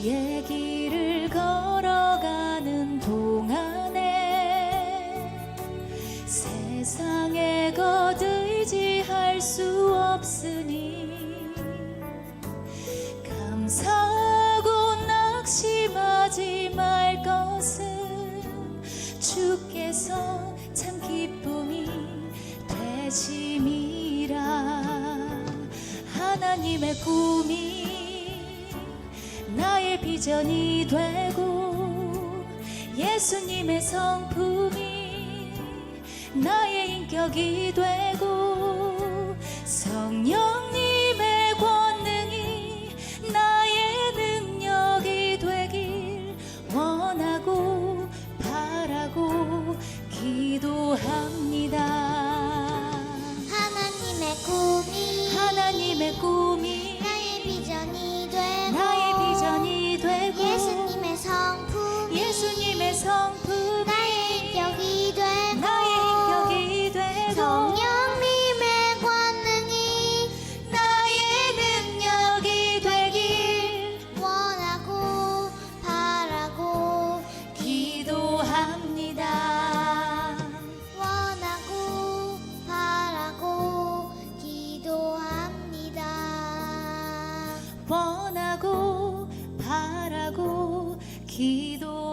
주의 길을 걸어가는 동안에 세상에 거두지할 수 없으니 감사하고 낙심하지 말 것은 주께서 참 기쁨이 되심이라. 하나님의 꿈이 이전이 되고 예수님의 성품이 나의 인격이 되고 원하고 바라고 기도